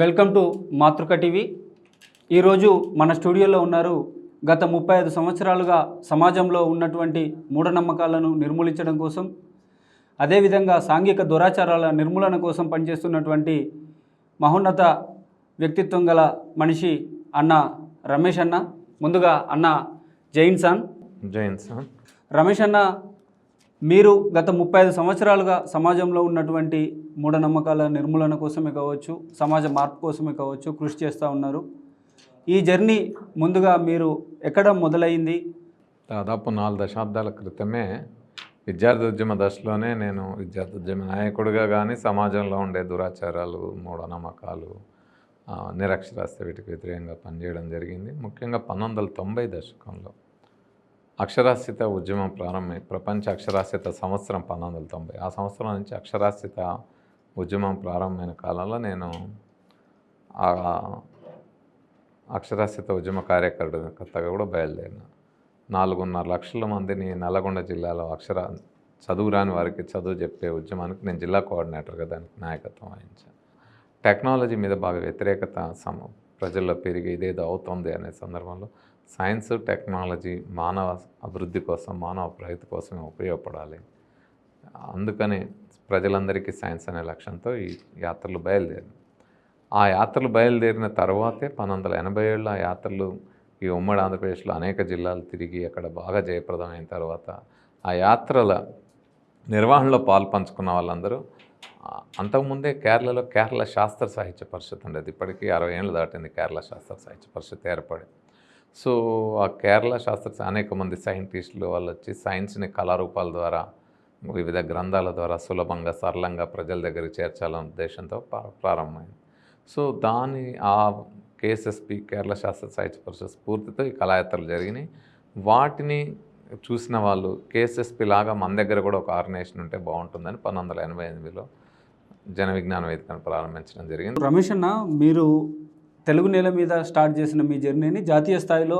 Welcome to మాతృక TV. ఈరోజు మన స్టూడియోలో ఉన్నారు గత ముప్పై ఐదు సంవత్సరాలుగా సమాజంలో ఉన్నటువంటి మూఢనమ్మకాలను నిర్మూలించడం కోసం అదేవిధంగా సాంఘిక దురాచారాల నిర్మూలన కోసం పనిచేస్తున్నటువంటి మహోన్నత వ్యక్తిత్వం గల మనిషి అన్న రమేష్ అన్న ముందుగా అన్న జైన్ సాన్. జైన్ సార్ రమేష్ అన్న మీరు గత ముప్పై ఐదు సంవత్సరాలుగా సమాజంలో ఉన్నటువంటి మూఢనమ్మకాల నిర్మూలన కోసమే కావచ్చు సమాజ మార్పు కోసమే కావచ్చు కృషి చేస్తూ ఉన్నారు. ఈ జర్నీ ముందుగా మీరు ఎక్కడ మొదలైంది? దాదాపు నాలుగు దశాబ్దాల క్రితమే విద్యార్థుద్యమ దశలోనే నేను విద్యార్థుద్యమ నాయకుడిగా కానీ సమాజంలో ఉండే దురాచారాలు మూఢనమ్మకాలు ఆ, వీటికి వ్యతిరేకంగా పనిచేయడం జరిగింది. ముఖ్యంగా పంతొమ్మిది వందల తొంభై దశకంలో అక్షరాస్యత ఉద్యమం ప్రారంభమై ప్రపంచ అక్షరాస్యత సంవత్సరం పంతొమ్మిది వందల తొంభై. ఆ సంవత్సరం నుంచి అక్షరాస్యత ఉద్యమం ప్రారంభమైన కాలంలో నేను ఆ అక్షరాస్యత ఉద్యమ కార్యకర్తగా కూడా బయలుదేరిన. నాలుగున్నర లక్షల మందిని నల్గొండ జిల్లాలో అక్షర చదువు రాని వారికి చదువు చెప్పే ఉద్యమానికి నేను జిల్లా కోఆర్డినేటర్గా దానికి నాయకత్వం వహించాను టెక్నాలజీ మీద బాగా వ్యతిరేకత సమ ప్రజల్లో పెరిగి ఇదేదో అవుతుంది అనే సందర్భంలో సైన్స్ టెక్నాలజీ మానవ అభివృద్ధి కోసం మానవ ప్రగతి కోసమే ఉపయోగపడాలి. అందుకని ప్రజలందరికీ సైన్స్ అనే లక్ష్యంతో ఈ యాత్రలు బయలుదేరింది ఆ యాత్రలు బయలుదేరిన తర్వాతే పంతొమ్మిది వందల ఎనభై ఏళ్ళు ఆ యాత్రలు ఈ ఉమ్మడి ఆంధ్రప్రదేశ్లో అనేక జిల్లాలు తిరిగి అక్కడ బాగా జయప్రదమైన తర్వాత ఆ యాత్రల నిర్వహణలో పాలు పంచుకున్న వాళ్ళందరూ అంతకుముందే కేరళలో కేరళ శాస్త్ర సాహిత్య పరిషత్ ఉండేది. ఇప్పటికీ అరవై ఏళ్ళు దాటింది కేరళ శాస్త్ర సాహిత్య పరిషత్ ఏర్పడి. సో ఆ కేరళ శాస్త్ర అనేక మంది సైంటిస్టులు వాళ్ళు వచ్చి సైన్స్ని కళారూపాల ద్వారా వివిధ గ్రంథాల ద్వారా సులభంగా సరళంగా ప్రజల దగ్గరికి చేర్చాలనే ఉద్దేశంతో ప్రారంభమైంది. సో దాని ఆ కేఎస్ఎస్పి కేరళ శాస్త్ర సాహిత్య పరిషత్ స్ఫూర్తితో ఈ కళాయాత్రలు జరిగినాయి. వాటిని చూసిన వాళ్ళు కేఎస్ఎస్పి లాగా మన దగ్గర కూడా ఒక ఆర్గనైజేషన్ ఉంటే బాగుంటుందని పంతొమ్మిది వందల ఎనభై ఎనిమిదిలో జన విజ్ఞాన వేదికను ప్రారంభించడం జరిగింది. రమేష్ అన్న మీరు తెలుగు నేల మీద స్టార్ట్ చేసిన మీ జర్నీని జాతీయ స్థాయిలో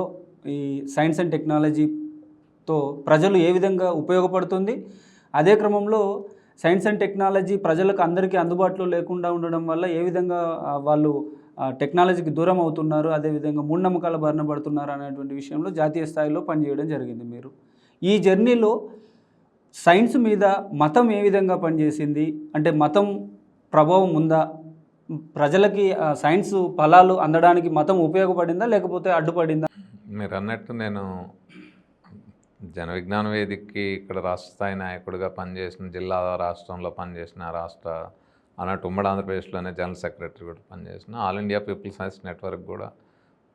ఈ సైన్స్ అండ్ టెక్నాలజీతో ప్రజలు ఏ విధంగా ఉపయోగపడుతుంది? అదే క్రమంలో సైన్స్ అండ్ టెక్నాలజీ ప్రజలకు అందరికీ అందుబాటులో లేకుండా ఉండడం వల్ల ఏ విధంగా వాళ్ళు టెక్నాలజీకి దూరం అవుతున్నారు అదేవిధంగా మూఢనమ్మకాల బారిన పడుతున్నారు అనేటువంటి విషయంలో జాతీయ స్థాయిలో పనిచేయడం జరిగింది మీరు. ఈ జర్నీలో సైన్స్ మీద మతం ఏ విధంగా పనిచేసింది? అంటే మతం ప్రభావం ఉందా? ప్రజలకి సైన్స్ ఫలాలు అందడానికి మతం ఉపయోగపడిందా లేకపోతే అడ్డుపడిందా? మీరు అన్నట్టు నేను జన విజ్ఞాన వేదికకి ఇక్కడ రాష్ట్ర స్థాయి నాయకుడిగా పనిచేసిన జిల్లా రాష్ట్రంలో పనిచేసిన రాష్ట్ర అన్నట్టు ఉమ్మడి ఆంధ్రప్రదేశ్లోనే జనరల్ సెక్రటరీ కూడా పనిచేసిన All India People Science Network కూడా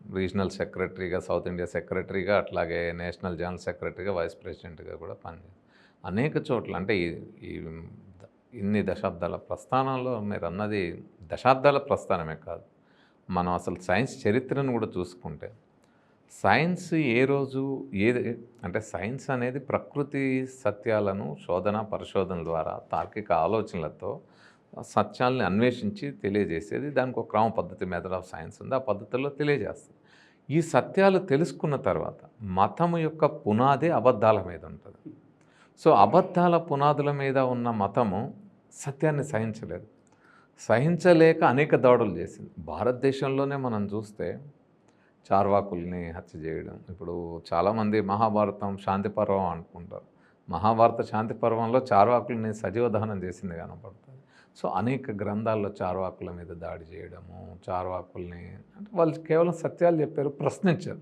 రీజనల్ సెక్రటరీగా సౌత్ ఇండియా సెక్రటరీగా అట్లాగే నేషనల్ జనరల్ సెక్రటరీగా వైస్ ప్రెసిడెంట్గా కూడా పనిచేసి అనేక చోట్ల అంటే ఈ ఈ ఇన్ని దశాబ్దాల ప్రస్థానంలో మీరు అన్నది దశాబ్దాల ప్రస్థానమే కాదు. మనం అసలు సైన్స్ చరిత్రను కూడా చూసుకుంటే సైన్స్ ఏ రోజు ఏది అంటే సైన్స్ అనేది ప్రకృతి సత్యాలను శోధన పరిశోధన ద్వారా తార్కిక ఆలోచనలతో సత్యాలని అన్వేషించి తెలియజేసేది. దానికి ఒక క్రమ పద్ధతి మెథడ్ ఆఫ్ సైన్స్ ఉంది. ఆ పద్ధతుల్లో తెలియజేస్తుంది ఈ సత్యాలు తెలుసుకున్న తర్వాత మతము యొక్క పునాదే అబద్ధాల మీద ఉంటుంది. సో అబద్ధాల పునాదుల మీద ఉన్న మతము సత్యాన్ని సహించలేదు. సహించలేక అనేక దాడులు చేసింది. భారతదేశంలోనే మనం చూస్తే చార్వాకుల్ని హత్య చేయడం. ఇప్పుడు చాలామంది మహాభారతం శాంతి పర్వం అనుకుంటారు. మహాభారత శాంతి పర్వంలో చార్వాకుల్ని సజీవ దహనం చేసింది కనపడుతుంది. సో అనేక గ్రంథాల్లో చార్వాకుల మీద దాడి చేయడము చార్వాకుల్ని అంటే వాళ్ళు కేవలం సత్యాలు చెప్పారు ప్రశ్నించారు.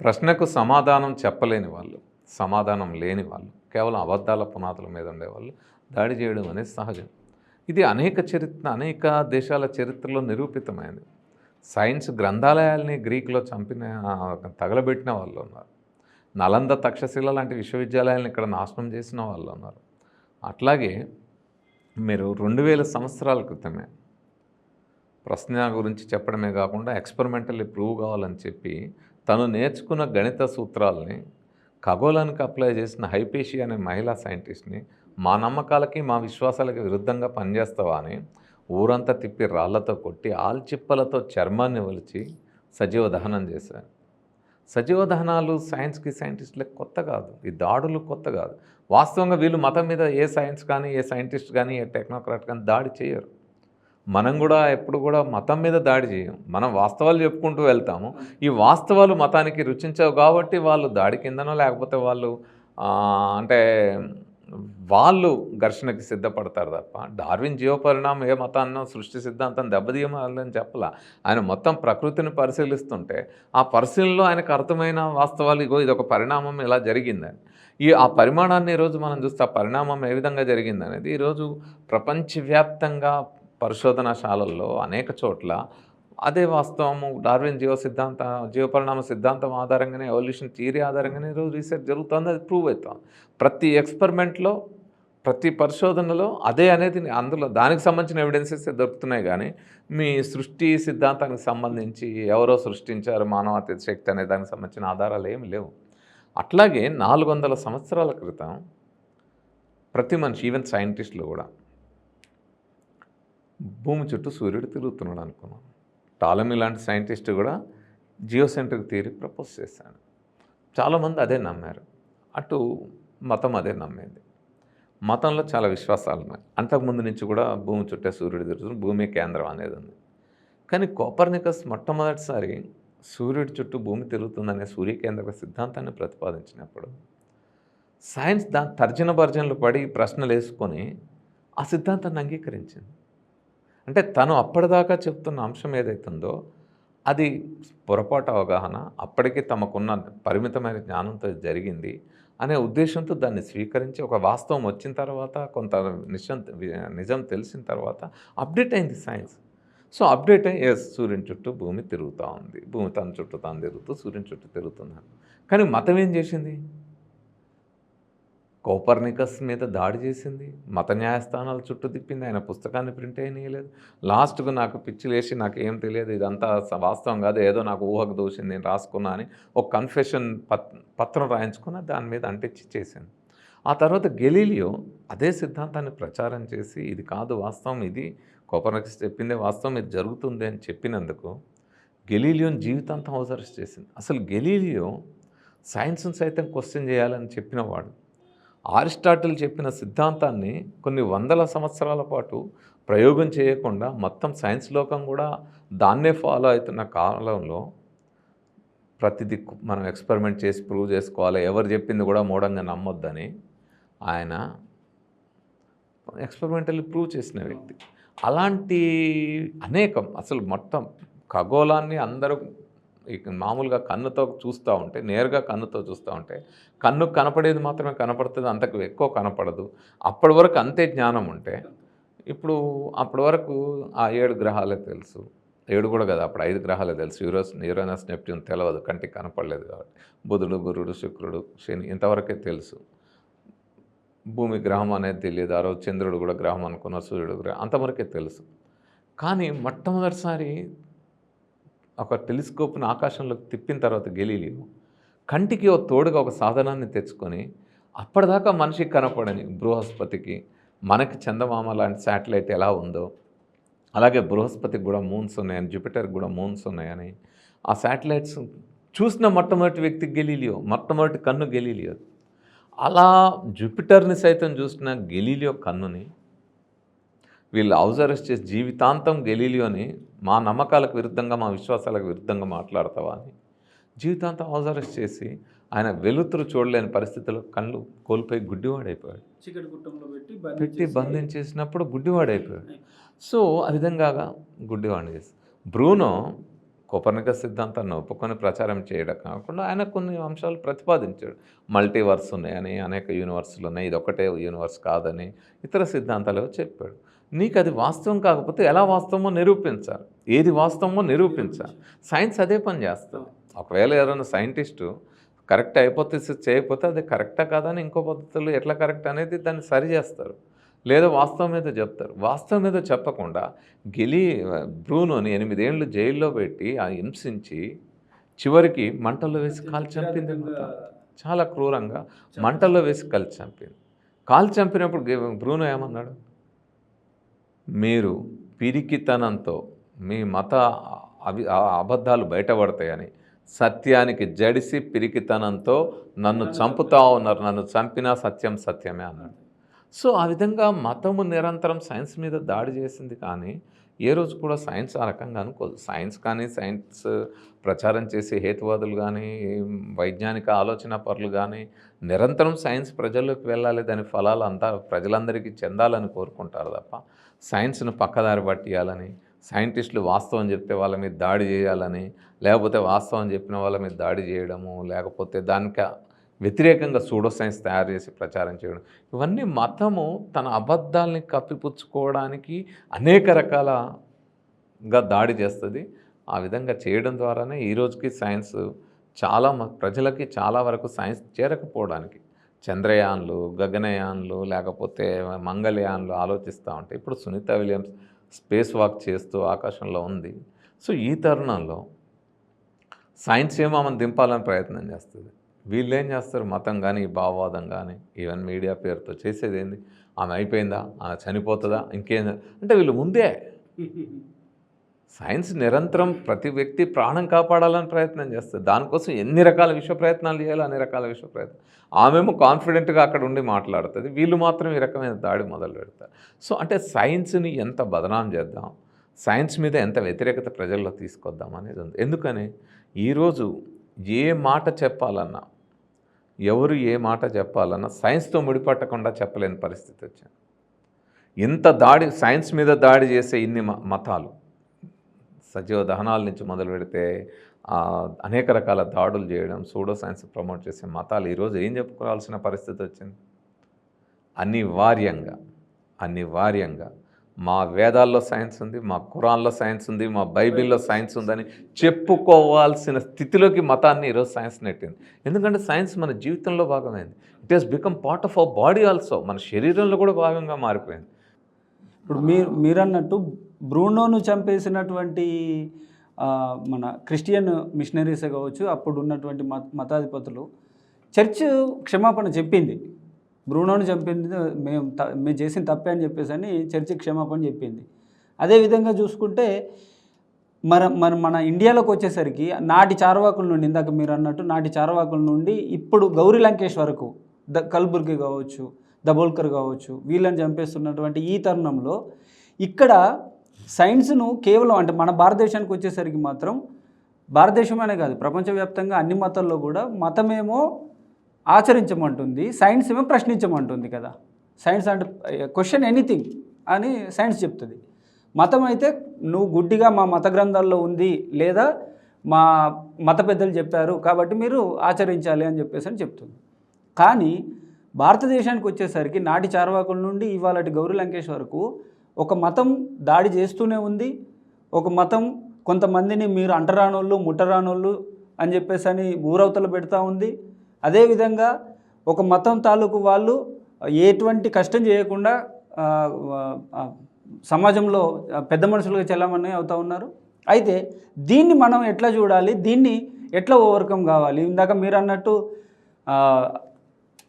ప్రశ్నకు సమాధానం చెప్పలేని వాళ్ళు సమాధానం లేని వాళ్ళు కేవలం అబద్ధాల పునాదుల మీద ఉండేవాళ్ళు దాడి చేయడం అనేది సహజం. ఇది అనేక చరిత్ర అనేక దేశాల చరిత్రలో నిరూపితమైంది. సైన్స్ గ్రంథాలయాల్ని గ్రీకులో చంపిన తగలబెట్టిన వాళ్ళు ఉన్నారు. నలంద తక్షశిల లాంటి విశ్వవిద్యాలయాలను ఇక్కడ నాశనం చేసిన వాళ్ళు ఉన్నారు. అట్లాగే మీరు రెండు వేల సంవత్సరాల క్రితమే ప్రశ్న గురించి చెప్పడమే కాకుండా ఎక్స్పెరిమెంటల్లీ ప్రూవ్ కావాలని చెప్పి తను నేర్చుకున్న గణిత సూత్రాలని ఖగోళానికి అప్లై చేసిన హైపేషి అనే మహిళా సైంటిస్ట్ని మా నమ్మకాలకి మా విశ్వాసాలకి విరుద్ధంగా పనిచేస్తావా అని ఊరంతా తిప్పి రాళ్ళతో కొట్టి ఆల్చిప్పలతో చర్మాన్ని ఒలిచి సజీవ దహనం చేశారు. సజీవ దహనాలు సైన్స్కి సైంటిస్టులకు కొత్త కాదు. ఈ దాడులు కొత్త కాదు. వాస్తవంగా వీళ్ళు మతం మీద ఏ సైన్స్ కానీ ఏ సైంటిస్ట్ కానీ ఏ టెక్నోక్రాట్ కానీ దాడి చేయరు. మనం కూడా ఎప్పుడు కూడా మతం మీద దాడి చేయం. మనం వాస్తవాలు చెప్పుకుంటూ వెళ్తాము. ఈ వాస్తవాలు మతానికి రుచించవు కాబట్టి వాళ్ళు దాడి కిందనో లేకపోతే వాళ్ళు అంటే వాళ్ళు ఘర్షణకి సిద్ధపడతారు తప్ప డార్విన్ జీవపరిణామం ఏ మతాన్నో సృష్టి సిద్ధాంతం దెబ్బతీయమని చెప్పలా. ఆయన మొత్తం ప్రకృతిని పరిశీలిస్తుంటే ఆ పరిశీలనలో ఆయనకు అర్థమైన వాస్తవాలు ఇగో ఇది ఒక పరిణామం ఇలా జరిగిందని. ఈ ఆ పరిమాణాన్ని ఈరోజు మనం చూస్తే ఆ పరిణామం ఏ విధంగా జరిగిందనేది ఈరోజు ప్రపంచవ్యాప్తంగా పరిశోధనాశాలల్లో అనేక చోట్ల అదే వాస్తవము. డార్విన్ జీవ సిద్ధాంత జీవపరిణామ సిద్ధాంతం ఆధారంగానే ఎవల్యూషన్ థియరీ ఆధారంగానే ఈరోజు రీసెర్చ్ జరుగుతుంది. అది ప్రూవ్ అవుతుంది. ప్రతి ఎక్స్పెరిమెంట్లో ప్రతి పరిశోధనలో అదే అనేది అందులో దానికి సంబంధించిన ఎవిడెన్సెస్ దొరుకుతున్నాయి కానీ మీ సృష్టి సిద్ధాంతానికి సంబంధించి ఎవరో సృష్టించారు మానవ శక్తి అనే దానికి సంబంధించిన ఆధారాలు ఏమి లేవు. అట్లాగే నాలుగు వందల సంవత్సరాల క్రితం ప్రతి మనిషి ఈవెన్ సైంటిస్టులు కూడా భూమి చుట్టూ సూర్యుడు తిరుగుతున్నాడు అనుకున్నాం. టాలమీ లాంటి సైంటిస్ట్ కూడా జియోసెంట్రిక్ థియరీ ప్రపోజ్ చేశాడు. చాలామంది అదే నమ్మారు. అటు మతం అదే నమ్మేది. మతంలో చాలా విశ్వాసాలు ఉన్నాయి. అంతకుముందు నుంచి కూడా భూమి చుట్టే సూర్యుడు తిరుగుతుంది భూమి కేంద్రం అనేది ఉంది. కానీ కోపర్నికస్ మొట్టమొదటిసారి సూర్యుడి చుట్టూ భూమి తిరుగుతుందనే సూర్యకేంద్రక సిద్ధాంతాన్ని ప్రతిపాదించినప్పుడు సైన్స్ దాని తర్జన భర్జనలు పడి ప్రశ్నలు వేసుకొని ఆ సిద్ధాంతాన్ని అంగీకరించింది. అంటే తను అప్పటిదాకా చెప్తున్న అంశం ఏదైతుందో అది పొరపాటు అవగాహన అప్పటికి తమకున్న పరిమితమైన జ్ఞానంతో జరిగింది అనే ఉద్దేశంతో దాన్ని స్వీకరించి ఒక వాస్తవం వచ్చిన తర్వాత కొంత నిజం నిజం తెలిసిన తర్వాత అప్డేట్ అయింది సైన్స్. సో అప్డేట్ అయ్యి ఎస్ సూర్యుని చుట్టూ భూమి తిరుగుతూ ఉంది. భూమి తన చుట్టూ తాను తిరుగుతూ సూర్యుని చుట్టూ తిరుగుతున్నాను. కానీ మతం ఏం చేసింది? కోపర్నికస్ మీద దాడి చేసింది. మత న్యాయస్థానాల చుట్టూ తిప్పింది. ఆయన పుస్తకాన్ని ప్రింట్ అయినలేదు లాస్ట్కు నాకు పిచ్చిలేసి నాకు ఏం తెలియదు. ఇదంతా వాస్తవం కాదు. ఏదో నాకు ఊహకు దోషింది నేను రాసుకున్నా అని ఒక కన్ఫెషన్ పత్ పత్రం రాయించుకున్న దాని మీద అంటించి చేసింది. ఆ తర్వాత గెలీలియో అదే సిద్ధాంతాన్ని ప్రచారం చేసి ఇది కాదు వాస్తవం ఇది కోపర్నికస్ చెప్పిందే వాస్తవం ఇది జరుగుతుంది అని చెప్పినందుకు గెలీలియోని జీవితాంతం అవసరం చేసింది. అసలు గెలీలియో సైన్స్ను సైతం క్వశ్చన్ చేయాలని చెప్పినవాడు ఆరిస్టాటిల్ చెప్పిన సిద్ధాంతాన్ని కొన్ని వందల సంవత్సరాల పాటు ప్రయోగం చేయకుండా మొత్తం సైన్స్ లోకం కూడా దాన్నే ఫాలో అవుతున్న కాలంలో ప్రతిదీ మనం ఎక్స్పెరిమెంట్ చేసి ప్రూవ్ చేసుకోవాలి. ఎవరు చెప్పింది కూడా మూఢంగా నమ్మొద్దని ఆయన ఎక్స్పెరిమెంటల్ ప్రూవ్ చేసిన వ్యక్తి. అలాంటి అనేకం అసలు మొత్తం ఖగోళాన్ని అందరూ మామూలుగా కన్నుతో చూస్తూ ఉంటే నేరుగా కన్నుతో చూస్తూ ఉంటే కన్ను కనపడేది మాత్రమే కనపడుతుంది అంతకు ఎక్కువ కనపడదు. అప్పటి వరకు అంతే జ్ఞానం ఉంటే ఇప్పుడు అప్పటి వరకు ఆ ఏడు గ్రహాలే తెలుసు. ఏడు కూడా కదా అప్పుడు ఐదు గ్రహాలే తెలుసు. యూరోస్ యూరోనస్ నెప్ట్యూన్ తెలియదు కంటికి కనపడలేదు కాబట్టి. బుధుడు గురుడు శుక్రుడు శని ఇంతవరకే తెలుసు. భూమి గ్రహం అనేది తెలియదు. ఆ రోజు చంద్రుడు కూడా గ్రహం అనుకున్న సూర్యుడు గ్రహం అంతవరకే తెలుసు. కానీ మొట్టమొదటిసారి ఒక టెలిస్కోప్ని ఆకాశంలోకి తిప్పిన తర్వాత గెలీలియో కంటికి ఓ తోడుగా ఒక సాధనాన్ని తెచ్చుకొని అప్పటిదాకా మనిషికి కనపడని బృహస్పతికి మనకి చందమామ లాంటి శాటిలైట్ ఎలా ఉందో అలాగే బృహస్పతికి కూడా మూన్స్ ఉన్నాయని జూపిటర్కి కూడా మూన్స్ ఉన్నాయని ఆ శాటిలైట్స్ చూసిన మొట్టమొదటి వ్యక్తి గెలీలియో మొట్టమొదటి కన్ను గెలీలియో. అలా జూపిటర్ని సైతం చూసిన గెలీలియో కన్నుని వీళ్ళు అబ్జర్వ్ చేసి జీవితాంతం గెలీలియోని మా నమ్మకాలకు విరుద్ధంగా మా విశ్వాసాలకు విరుద్ధంగా మాట్లాడతావా అని. జీవితాంతం అబ్జర్వ్ చేసి ఆయన వెలుతురు చూడలేని పరిస్థితిలో కళ్ళు కోల్పోయి గుడ్డివాడైపోయాడు. పెట్టి బంధించేసినప్పుడు గుడ్డివాడైపోయాడు. సో ఆ విధంగా గుడ్డివాడిని చేసి బ్రూనో కోపర్నిక సిద్ధాంతాన్ని ఒప్పుకొని ప్రచారం చేయడం కాకుండా ఆయన కొన్ని అంశాలు ప్రతిపాదించాడు. మల్టీవర్స్ ఉన్నాయని అనేక యూనివర్సులు ఉన్నాయి ఇది ఒకటే యూనివర్స్ కాదని ఇతర సిద్ధాంతాలు చెప్పాడు. నీకు అది వాస్తవం కాకపోతే ఎలా వాస్తవమో నిరూపించాలి. ఏది వాస్తవమో నిరూపించాలి. సైన్స్ అదే పని చేస్తుంది. ఒకవేళ ఎవరైనా సైంటిస్టు కరెక్ట్ అయిపోతే చేయకపోతే అది కరెక్టా కాదా అని ఇంకో పద్ధతులు ఎట్లా కరెక్ట్ అనేది దాన్ని సరి చేస్తారు. లేదా వాస్తవం మీద చెప్తారు. వాస్తవం మీద చెప్పకుండా గెలి బ్రూనోని ఎనిమిదేళ్ళు జైల్లో పెట్టి ఆ హింసించి చివరికి మంటల్లో వేసి కాలు చంపింది చాలా క్రూరంగా మంటల్లో వేసి కాలు చంపింది. కాల్ చంపినప్పుడు బ్రూనో ఏమన్నాడు? మీరు పిరికితనంతో మీ మత అవి అబద్ధాలు బయటపడతాయని సత్యానికి జడిసి పిరికితనంతో నన్ను చంపుతా ఉన్నారు నన్ను చంపినా సత్యం సత్యమే అన్నాడు. సో ఆ విధంగా మతము నిరంతరం సైన్స్ మీద దాడి చేసింది కానీ ఏ రోజు కూడా సైన్స్ ఆ రకంగా అనుకోదు. సైన్స్ కానీ సైన్స్ ప్రచారం చేసే హేతువాదులు కానీ వైజ్ఞానిక ఆలోచన పరులు కానీ నిరంతరం సైన్స్ ప్రజల్లోకి వెళ్ళాలి దాని ఫలాలు అంతా ప్రజలందరికీ చెందాలని కోరుకుంటారు తప్ప సైన్స్ను పక్కదారి పట్టియాలని సైంటిస్టులు వాస్తవం చెప్తే వాళ్ళ మీద దాడి చేయాలని లేకపోతే వాస్తవం చెప్పిన వాళ్ళ మీద దాడి చేయడము లేకపోతే దానికి వ్యతిరేకంగా సూడో సైన్స్ తయారు చేసి ప్రచారం చేయడం. ఇవన్నీ మతము తన అబద్ధాలని కప్పిపుచ్చుకోవడానికి అనేక రకాలగా దాడి చేస్తుంది. ఆ విధంగా చేయడం ద్వారానే ఈ రోజుకి సైన్స్ చాలా మ- ప్రజలకి చాలా వరకు సైన్స్ చేరకపోవడానికి చంద్రయాన్లు గగనయాన్లు లేకపోతే మంగళయాన్లు ఆలోచిస్తూ ఉంటాయి ఇప్పుడు సునీత విలియమ్స్ స్పేస్ వాక్ చేస్తూ ఆకాశంలో ఉంది. సో ఈ తరుణంలో సైన్స్ ఏమో మనం దింపాలని ప్రయత్నం చేస్తుంది. వీళ్ళు ఏం చేస్తారు? మతం కానీ భావవాదం కానీ ఈవెన్ మీడియా పేరుతో చేసేది ఏంది ఆమె అయిపోయిందా? ఆమె చనిపోతుందా? ఇంకేం అంటే వీళ్ళు ముందే సైన్స్ నిరంతరం ప్రతి వ్యక్తి ప్రాణం కాపాడాలని ప్రయత్నం చేస్తుంది దానికోసం ఎన్ని రకాల విశ్వ ప్రయత్నాలు చేయాలో అన్ని రకాల విశ్వ ప్రయత్నం ఆమెమో కాన్ఫిడెంట్గా అక్కడ ఉండి మాట్లాడుతుంది. వీళ్ళు మాత్రం ఈ రకమైన దాడి మొదలు పెడతారు. సో అంటే సైన్స్ని ఎంత బదనాం చేద్దాం? సైన్స్ మీద ఎంత వ్యతిరేకత ప్రజల్లో తీసుకొద్దాం అనేది ఉంది. ఎందుకని? ఈరోజు ఏ మాట చెప్పాలన్నా ఎవరు ఏ మాట చెప్పాలన్నా సైన్స్తో ముడిపట్టకుండా చెప్పలేని పరిస్థితి వచ్చింది. ఇంత దాడి సైన్స్ మీద దాడి చేసే ఇన్ని మ- మతాలు సజీవ దహనాల నుంచి మొదలు పెడితే అనేక రకాల దాడులు చేయడం సూడో సైన్స్ ప్రమోట్ చేసే మతాలు ఈరోజు ఏం చెప్పుకోవాల్సిన పరిస్థితి వచ్చింది? అనివార్యంగా అనివార్యంగా మా వేదాల్లో సైన్స్ ఉంది మా కురాన్లో సైన్స్ ఉంది మా బైబిల్లో సైన్స్ ఉందని చెప్పుకోవాల్సిన స్థితిలోకి మతాన్ని ఈరోజు సైన్స్ నెట్టింది. ఎందుకంటే సైన్స్ మన జీవితంలో భాగమైంది. It has become part of our body also మన శరీరంలో కూడా భాగంగా మారిపోయింది. ఇప్పుడు మీరు మీరన్నట్టు బ్రూనోను చంపేసినటువంటి మన క్రిస్టియన్ మిషనరీసే కావచ్చు అప్పుడు ఉన్నటువంటి మత మతాధిపతులు చర్చ్ క్షమాపణ చెప్పింది. బ్రూనోను చంపింది మేము త- మేము చేసిన తప్పే అని చెప్పేసి అని చర్చి క్షమాపణ చెప్పింది. అదేవిధంగా చూసుకుంటే మన మన మన ఇండియాలోకి వచ్చేసరికి నాటి చార్వాకుల నుండి ఇందాక మీరు అన్నట్టు నాటి చార్వాకుల నుండి ఇప్పుడు గౌరీ లంకేష్ వరకు ద కల్బుర్గి కావచ్చు దబోల్కర్ కావచ్చు వీళ్ళని చంపేస్తున్నటువంటి ఈ తరుణంలో ఇక్కడ సైన్స్ను కేవలం అంటే మన భారతదేశానికి వచ్చేసరికి మాత్రం భారతదేశమనే కాదు ప్రపంచవ్యాప్తంగా అన్ని మతాల్లో కూడా మతమేమో ఆచరించమంటుంది సైన్స్ ఏమో ప్రశ్నించమంటుంది కదా. సైన్స్ అంటే క్వశ్చన్ ఎనీథింగ్ అని సైన్స్ చెప్తుంది. మతం అయితే నువ్వు గుడ్డిగా మా మత గ్రంథాల్లో ఉంది లేదా మా మత పెద్దలు చెప్పారు కాబట్టి మీరు ఆచరించాలి అని చెప్పేసి అని చెప్తుంది. కానీ భారతదేశానికి వచ్చేసరికి నాటి చార్వాకుల నుండి ఇవాళ గౌరీ లంకేష్ వరకు ఒక మతం దాడి చేస్తూనే ఉంది. ఒక మతం కొంతమందిని మీరు అంటరానోళ్ళు ముట్టరానోళ్ళు అని చెప్పేసి అని ఊరవతలు పెడతా ఉంది. అదేవిధంగా ఒక మతం తాలూకు వాళ్ళు ఎటువంటి కష్టం చేయకుండా సమాజంలో పెద్ద మనుషులుగా చెల్లమని అవుతా ఉన్నారు. అయితే దీన్ని మనం ఎట్లా చూడాలి? దీన్ని ఎట్లా ఓవర్కమ్ కావాలి? ఇందాక మీరు అన్నట్టు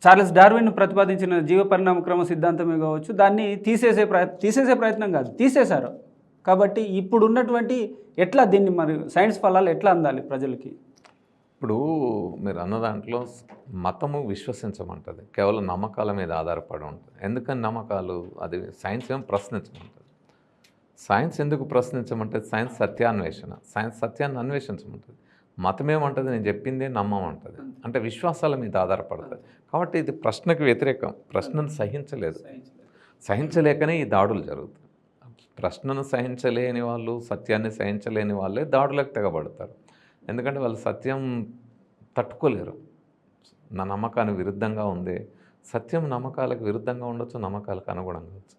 చార్లెస్ డార్విన్ ప్రతిపాదించిన జీవ పరిణామ క్రమ సిద్ధాంతమే కావచ్చు దాన్ని తీసేసే ప్రయత్ తీసేసే ప్రయత్నం కాదు తీసేశారు. కాబట్టి ఇప్పుడు ఉన్నటువంటి ఎట్లా దీన్ని మరి సైన్స్ ఫలాలు ఎట్లా అందాలి ప్రజలకి? ఇప్పుడు మీరు అన్న దాంట్లో మతము విశ్వసించమంటుంది. కేవలం నమ్మకాల మీద ఆధారపడి ఉంటుంది. ఎందుకని నమ్మకాలు? అది సైన్స్ ఏం ప్రశ్నించమంటుంది. సైన్స్ ఎందుకు ప్రశ్నించమంటే సైన్స్ సత్యాన్వేషణ. సైన్స్ సత్యాన్ని అన్వేషించమంటుంది. మతం ఏమంటుంది నేను చెప్పిందే నమ్మమంటుంది. అంటే విశ్వాసాల మీద ఆధారపడుతుంది. కాబట్టి ఇది ప్రశ్నకు వ్యతిరేకం. ప్రశ్నను సహించలేదు. సహించలేకనే ఈ దాడులు జరుగుతాయి. ప్రశ్నను సహించలేని వాళ్ళు సత్యాన్ని సహించలేని వాళ్ళే దాడులకు తెగబడతారు. ఎందుకంటే వాళ్ళు సత్యం తట్టుకోలేరు. నా నమ్మకానికి విరుద్ధంగా ఉంది. సత్యం నమ్మకాలకు విరుద్ధంగా ఉండొచ్చు నమ్మకాలకు అనుగుణంగా ఉండొచ్చు.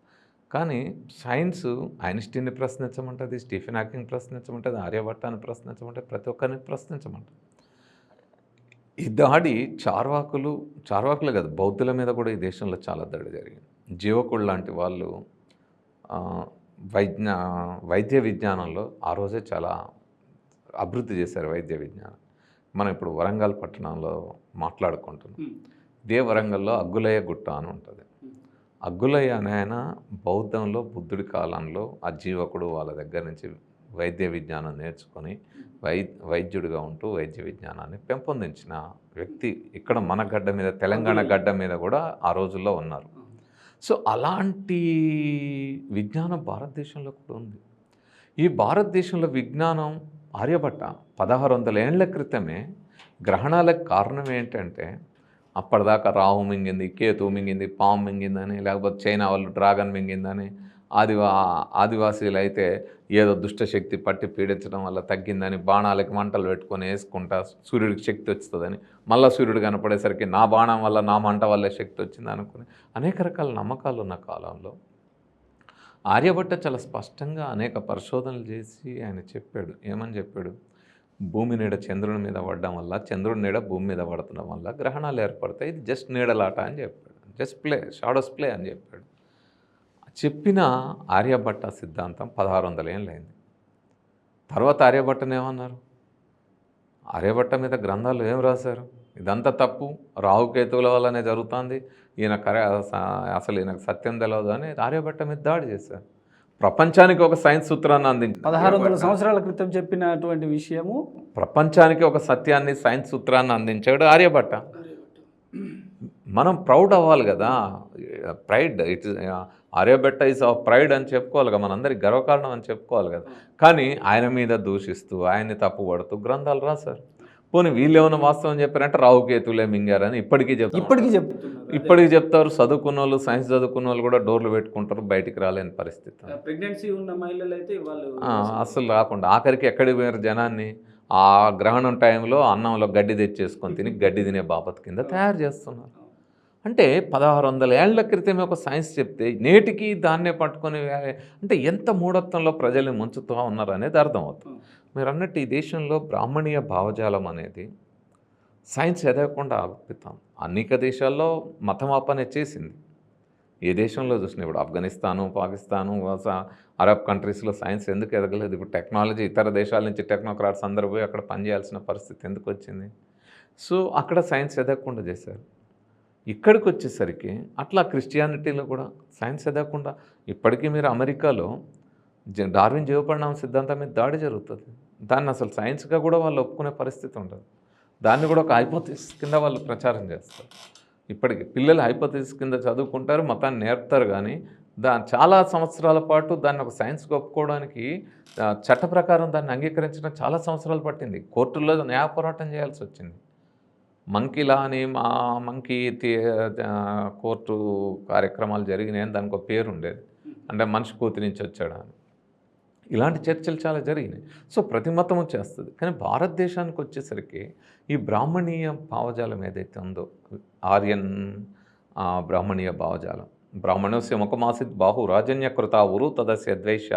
కానీ సైన్స్ ఐన్స్టీన్ని ప్రశ్నించమంటుంది స్టీఫెన్ హాకింగ్ ప్రశ్నించమంటుంది ఆర్యభట్టాన్ని ప్రశ్నించమంటే ప్రతి ఒక్కరిని ప్రశ్నించమంటుంది. ఈ దాడి చార్వాకులు చార్వాకులే కాదు బౌద్ధుల మీద కూడా ఈ దేశంలో చాలా దాడి జరిగింది. జీవకుడు లాంటి వాళ్ళు వైజ్ఞ వైజ్ఞా వైద్య విజ్ఞానంలో ఆ రోజే చాలా అభివృద్ధి చేశారు వైద్య విజ్ఞానం. మనం ఇప్పుడు వరంగల్ పట్టణంలో మాట్లాడుకుంటున్నాం. ఇదే వరంగల్లో అగ్గులయ్య గుట్ట అని ఉంటుంది. అగ్గులయ్య అనే ఆయన బౌద్ధంలో బుద్ధుడి కాలంలో ఆ జీవకుడు వాళ్ళ దగ్గర నుంచి వైద్య విజ్ఞానం నేర్చుకొని వై వైద్యుడిగా ఉంటూ వైద్య విజ్ఞానాన్ని పెంపొందించిన వ్యక్తి ఇక్కడ మన గడ్డ మీద తెలంగాణ గడ్డ మీద కూడా ఆ రోజుల్లో ఉన్నారు. సో అలాంటి విజ్ఞానం భారతదేశంలో కూడా ఉంది. ఈ భారతదేశంలో విజ్ఞానం ఆర్యభట్ట పదహారు వందల ఏళ్ళ క్రితమే గ్రహణాలకు కారణం ఏంటంటే అప్పటిదాకా రాహు మింగింది కేతు మింగింది పాము మింగిందని లేకపోతే చైనా వాళ్ళు డ్రాగన్ మింగిందని ఆదివా ఆదివాసీలు అయితే ఏదో దుష్టశక్తి పట్టి పీడించడం వల్ల తగ్గిందని బాణాలకి మంటలు పెట్టుకొని వేసుకుంటా సూర్యుడికి శక్తి వస్తుందని మళ్ళీ సూర్యుడు కనపడేసరికి నా బాణం వల్ల నా మంట వల్లే శక్తి వచ్చింది అనుకుని అనేక రకాల నమ్మకాలు ఉన్న కాలంలో ఆర్యభట్ట చాలా స్పష్టంగా అనేక పరిశోధనలు చేసి ఆయన చెప్పాడు. ఏమని చెప్పాడు? భూమి నీడ చంద్రుని మీద పడడం వల్ల చంద్రుడి నీడ భూమి మీద పడటం వల్ల గ్రహణాలు ఏర్పడతాయి. ఇది జస్ట్ నీడలాట అని చెప్పాడు. జస్ట్ ప్లే షాడోస్ ప్లే అని చెప్పాడు. చెప్పిన ఆర్యభట్ట సిద్ధాంతం పదహారు వందల ఏళ్ళైంది తర్వాత ఆర్యభట్టనేమన్నారు? ఆర్యభట్ట మీద గ్రంథాలు ఏం రాశారు? ఇదంతా తప్పు. రాహుకేతువుల వల్లనే జరుగుతుంది. ఈయన కర అసలు ఈయనకు సత్యం తెలియదు అని ఆర్యభట్ట మీద దాడి చేశారు. ప్రపంచానికి ఒక సైన్స్ సూత్రాన్ని అందించారు పదహారు వందల సంవత్సరాల క్రితం చెప్పినటువంటి విషయము ప్రపంచానికి ఒక సత్యాన్ని సైన్స్ సూత్రాన్ని అందించాడు ఆర్యభట్ట. మనం ప్రౌడ్ అవ్వాలి కదా. Pride it Aryabhatta is of pride అని చెప్పుకోవాలి కదా. మనందరికి గర్వకారణం అని చెప్పుకోవాలి కదా. కానీ ఆయన మీద దూషిస్తూ ఆయన్ని తప్పుపడుతూ గ్రంథాలు రాశారు. పోనీ వీళ్ళు ఏమైనా వాస్తవం చెప్పారంటే రావుకేతులే మింగారని ఇప్పటికీ చెప్తారు ఇప్పటికీ చెప్తున్నారు. ఇప్పటికి చెప్తారు చదువుకున్న వాళ్ళు సైన్స్ చదువుకున్న వాళ్ళు కూడా డోర్లు పెట్టుకుంటారు బయటికి రాలేని పరిస్థితి. ప్రెగ్నెన్సీ ఉన్న మహిళలు అయితే వాళ్ళు ఆ, అస్సలు రాకుండా ఆఖరికి ఎక్కడికి పోయారు జనాన్ని? ఆ గ్రహణం టైంలో అన్నంలో గడ్డి తెచ్చేసుకొని తిని గడ్డి తినే బాపత్ కింద తయారు చేస్తున్నారు. అంటే పదహారు వందల ఏళ్ళ క్రితమే ఒక సైన్స్ చెప్తే నేటికి దాన్నే పట్టుకొని అంటే ఎంత మూఢత్వంలో ప్రజల్ని ముంచుతూ ఉన్నారు అనేది అర్థమవుతుంది మీరు అన్నట్టు ఈ దేశంలో బ్రాహ్మణీయ భావజాలం అనేది సైన్స్ ఎదగకుండా ఆపిస్తాం అనేక దేశాల్లో మతమాపన చేసింది. ఏ దేశంలో చూసినా ఇప్పుడు ఆఫ్ఘనిస్తాను పాకిస్తాను అరబ్ కంట్రీస్లో సైన్స్ ఎందుకు ఎదగలేదు? ఇప్పుడు టెక్నాలజీ ఇతర దేశాల నుంచి టెక్నోక్రాట్స్ అందరూ పోయి అక్కడ పనిచేయాల్సిన పరిస్థితి ఎందుకు వచ్చింది? సో అక్కడ సైన్స్ ఎదగకుండా చేశారు. ఇక్కడికి వచ్చేసరికి అట్లా క్రిస్టియానిటీలో కూడా సైన్స్ ఎదగకుండా ఇప్పటికీ మీరు అమెరికాలో డార్విన్ జీవపరిణామ సిద్ధాంతం మీద దాడి జరుగుతుంది. దాన్ని అసలు సైన్స్గా కూడా వాళ్ళు ఒప్పుకునే పరిస్థితి ఉండదు. దాన్ని కూడా ఒక హైపోథిస్ కింద వాళ్ళు ప్రచారం చేస్తారు. ఇప్పటికి పిల్లలు హైపోథిస్ కింద చదువుకుంటారు మతాన్ని నేర్పుతారు కానీ దా చాలా సంవత్సరాల పాటు దాన్ని ఒక సైన్స్గా ఒప్పుకోవడానికి చట్ట ప్రకారం దాన్ని అంగీకరించడం చాలా సంవత్సరాలు పట్టింది. కోర్టుల్లో న్యాయ పోరాటం చేయాల్సి వచ్చింది. మంకీలా అని మా మంకీ కోర్టు కార్యక్రమాలు జరిగినాయని దానికి ఒక పేరు ఉండేది. అంటే మనిషి కూతురి నుంచి వచ్చాడు అని. ఇలాంటి చర్చలు చాలా జరిగినాయి. సో ప్రతి మతము చేస్తుంది. కానీ భారతదేశానికి వచ్చేసరికి ఈ బ్రాహ్మణీయ భావజాలం ఏదైతే ఉందో ఆర్యన్ బ్రాహ్మణీయ భావజాలం బ్రాహ్మణస్య ముఖమాసిత్ బాహు రాజన్యకృత ఉరు తదస్య ద్వేష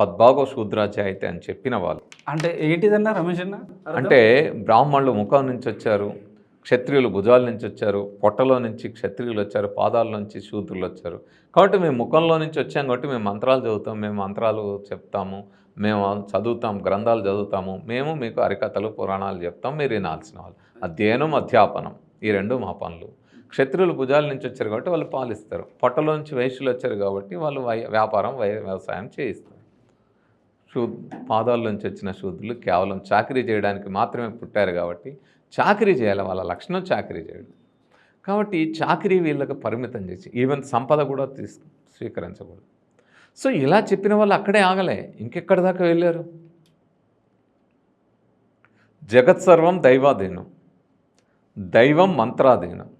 పద్భాగో శూద్రాధ్యాయితే అని చెప్పిన వాళ్ళు. అంటే ఏంటిదన్నా రమేష్ అన్న? అంటే బ్రాహ్మణులు ముఖం నుంచి వచ్చారు. క్షత్రియులు భుజాల నుంచి వచ్చారు పొట్టలో నుంచి క్షత్రియులు వచ్చారు పాదాల నుంచి శూద్రులు వచ్చారు. కాబట్టి మేము ముఖంలో నుంచి వచ్చాం కాబట్టి మేము మంత్రాలు చదువుతాం మేము మంత్రాలు చెప్తాము మేము చదువుతాం గ్రంథాలు చదువుతాము మేము మీకు హరికథలు పురాణాలు చెప్తాం మీరు వినాల్సిన వాళ్ళు. అధ్యయనం అధ్యాపనం ఈ రెండు మా పనులు. క్షత్రియులు భుజాల నుంచి వచ్చారు కాబట్టి వాళ్ళు పాలిస్తారు. పొట్టలో నుంచి వైశ్యులు వచ్చారు కాబట్టి వాళ్ళు వై- వ్యాపారం వై వ్యవసాయం చేయిస్తారు. శూ పాదాల నుంచి వచ్చిన శూద్రులు కేవలం చాకరీ చేయడానికి మాత్రమే పుట్టారు కాబట్టి చాకరీ చేయాలి వాళ్ళ లక్షణం చాకరీ చేయడం. కాబట్టి చాకరీ వీళ్ళకి పరిమితం చేసి ఈవెన్ సంపద కూడా తీసు స్వీకరించకూడదు. సో ఇలా చెప్పిన వాళ్ళు అక్కడే ఆగలే. ఇంకెక్కడి దాకా వెళ్ళారు? జగత్ సర్వం దైవాధీనం. దైవం మంత్రాధీనం.